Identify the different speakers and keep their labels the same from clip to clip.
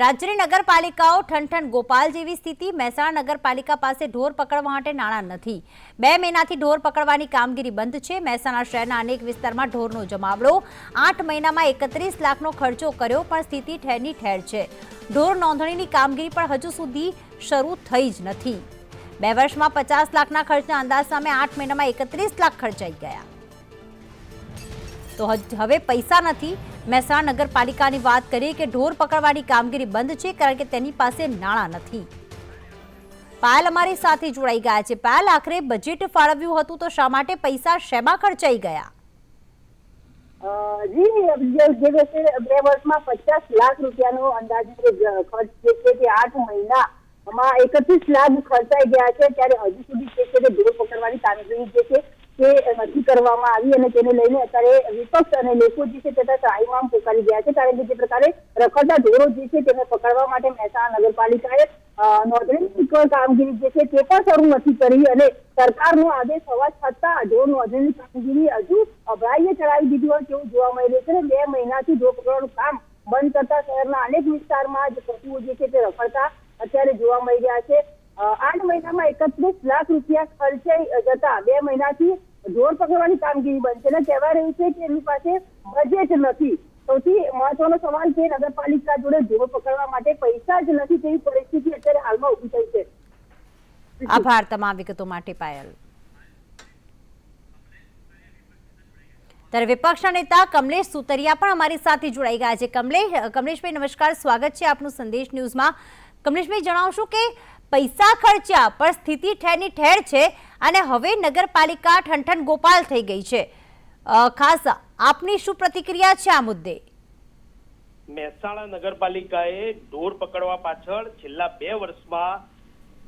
Speaker 1: રાજ્યની નગરપાલિકાઓ ઠનઠન ગોપાલ જેવી સ્થિતિ મહેસાણા નગરપાલિકા પાસે ઢોર પકડવા માટે નાણાં નથી. બે મહિનાથી ઢોર પકડવાની કામગીરી બંધ છે. મહેસાણા શહેરના અનેક વિસ્તારમાં ઢોરનો જમાવડો આઠ મહિનામાં એકત્રીસ લાખનો ખર્ચો કર્યો, પણ સ્થિતિ ઠેરની ઠેર છે. ઢોર નોંધણીની કામગીરી પણ હજુ સુધી શરૂ થઈ જ નથી. બે વર્ષમાં પચાસ લાખના ખર્ચના અંદાજ સામે આઠ મહિનામાં એકત્રીસ લાખ ખર્ચાઈ ગયા. તો હવે પૈસા નથી મહેસાણા નગરપાલિકાની વાત કરીએ કે ઢોર પકડવાની કામગીરી બંધ છે કારણ કે તેની પાસે નાણાં નથી. પાયલ અમારી સાથે જોડાઈ ગયા છે. પાયલ, આખરે બજેટ ફાળવ્યું હતું તો શા માટે પૈસા શેમાં ખર્ચાઈ ગયા?
Speaker 2: જી બે વર્ષમાં પચાસ લાખ રૂપિયાનો અંદાજિત ખર્ચ જે છે તે આઠ મહિનામાં એકત્રીસ લાખ ખર્ચાઈ ગયા છે. ત્યારે હજુ સુધી જે છે તે ઢોર પકડવાની કામગીરી જે છે તે નક્કી કરવામાં આવી અને તેને લઈને અત્યારે વિપક્ષ અને લોકો જે છે તે ત્રાહીમામ પોકારી ગયા છે. કારણ કે જે પ્રકારે રખડતા ઢોરો જે છે તેને પકડવા માટે મહેસાણા નગરપાલિકાએ નોંધણી કામગીરી જે છે તે પણ શરૂ નથી કરી અને સરકારનો આદેશ હોવા છતાં ઢોર નોંધણી કામગીરી હજુ અભરાઈએ ચડાવી દીધી હોય તેવું જોવા મળી રહ્યું છે અને બે મહિનાથી ઢોર પકડવાનું કામ બંધ કરતા શહેરના અનેક વિસ્તારમાં જ પશુઓ જે છે તે રખડતા અત્યારે જોવા મળી રહ્યા છે. આઠ મહિનામાં એકત્રીસ લાખ રૂપિયા ખર્ચાઈ જતા બે મહિનાથી ઢોર પકડવાની કામગીરી બંધ અને કહેવાય રહ્યું છે કે એમની પાસે બજેટ નથી. સૌથી મહત્વનો સવાલ છે, નગરપાલિકા જોડે ઢોર પકડવા માટે પૈસા જ નથી તેવી પરિસ્થિતિ અત્યારે હાલમાં ઊભી થઈ છે.
Speaker 1: આભાર તમામ વિગતો માટે પાયલ. ત્યારે વિપક્ષના નેતા કમલેશ સુતરિયા પણ અમારી સાથે જોડાઈ ગયા છે. કમલેશ, કમલેશભાઈ નમસ્કાર, સ્વાગત છે આપનું સંદેશ ન્યૂઝમાં. કમલેશભાઈ, જણાવશો કે પૈસા ખર્ચ્યા, પણ સ્થિતિ ઠેરની ઠેર છે અને હવે નગરપાલિકા ઠનઠન ગોપાલ થઈ ગઈ છે. ખાસ આપની શું પ્રતિક્રિયા છે આ મુદ્દે?
Speaker 3: મહેસાણા નગરપાલિકાએ ઢોર પકડવા પાછળ છેલ્લા બે વર્ષમાં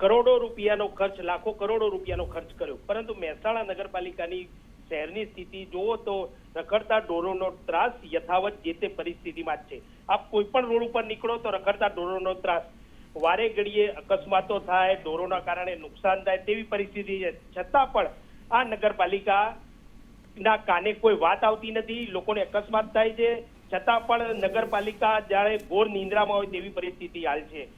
Speaker 3: કરોડો રૂપિયાનો ખર્ચ, લાખો કરોડો રૂપિયાનો ખર્ચ કર્યો. પરંતુ મહેસાણા નગરપાલિકાની શહેરની સ્થિતિ જુઓ તો રખડતા ઢોરોનો ત્રાસ યથાવત જે તે પરિસ્થિતિમાં જ છે. આપ કોઈ પણ રોડ ઉપર નીકળો તો રખડતા ઢોરોનો ત્રાસ વારે ઘડીએ અકસ્માતો થાય ઢોરોના કારણે નુકસાન થાય તેવી પરિસ્થિતિ છે. છતાં પણ આ નગરપાલિકા ના કાને કોઈ વાત આવતી નથી, લોકોને અકસ્માત થાય છે. છતાં પણ નગરપાલિકા જાણે ઘોર નિંદ્રામાં હોય તેવી પરિસ્થિતિ હાલ છે.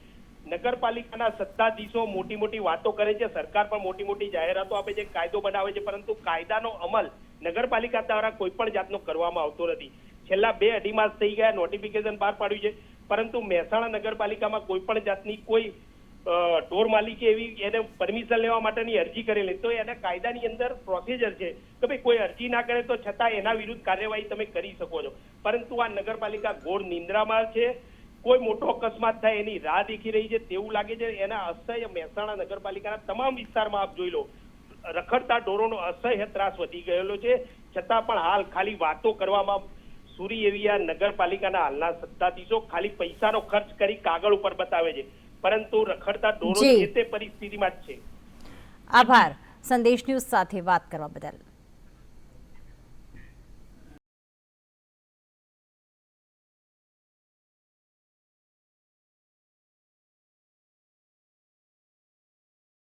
Speaker 3: નગરપાલિકાના સત્તાધીશો મોટી મોટી વાતો કરે છે. સરકાર પણ મોટી મોટી જાહેરાતો આપે છે, કાયદો બનાવે છે, પરંતુ કાયદાનો અમલ નગરપાલિકા દ્વારા કોઈ પણ જાતનો કરવામાં આવતો નથી. છેલ્લા બે અઢી માસ થઈ ગયા નોટિફિકેશન બહાર પાડ્યું છે. પરંતુ મહેસાણા નગરપાલિકામાં કોઈ પણ જાતની કોઈ ઢોર માલિકે એવી એને પરમિશન લેવા માટેની અરજી કરેલી. તો એના કાયદાની અંદર પ્રોસિજર છે કે ભાઈ કોઈ અરજી ના કરે તો છતાં એના વિરુદ્ધ કાર્યવાહી તમે કરી શકો છો. પરંતુ આ નગરપાલિકા ઘોર નિંદ્રામાં છે. કોઈ મોટો અકસ્માત થાય, એની રાહ દેખી રહી છે, તેવું લાગે છે. એના અસહ્ય મહેસાણા નગરપાલિકાના તમામ વિસ્તારમાં આપ જોઈ લો. રખડતા ઢોરોનો અસહ્ય ત્રાસ વધી ગયેલો છે. છતાં પણ હાલ ખાલી વાતો કરવામાં સુરી એવી આ નગરપાલિકાના હાલના સત્તાધીશો ખાલી પૈસાનો ખર્ચ કરી કાગળ ઉપર બતાવે છે. પરંતુ રખડતા
Speaker 1: ડોરો
Speaker 3: જે. તે પરિસ્થિતિમાં જ છે.
Speaker 1: આભાર. સંદેશ ન્યૂઝ સાથે વાત કરવા બદલ.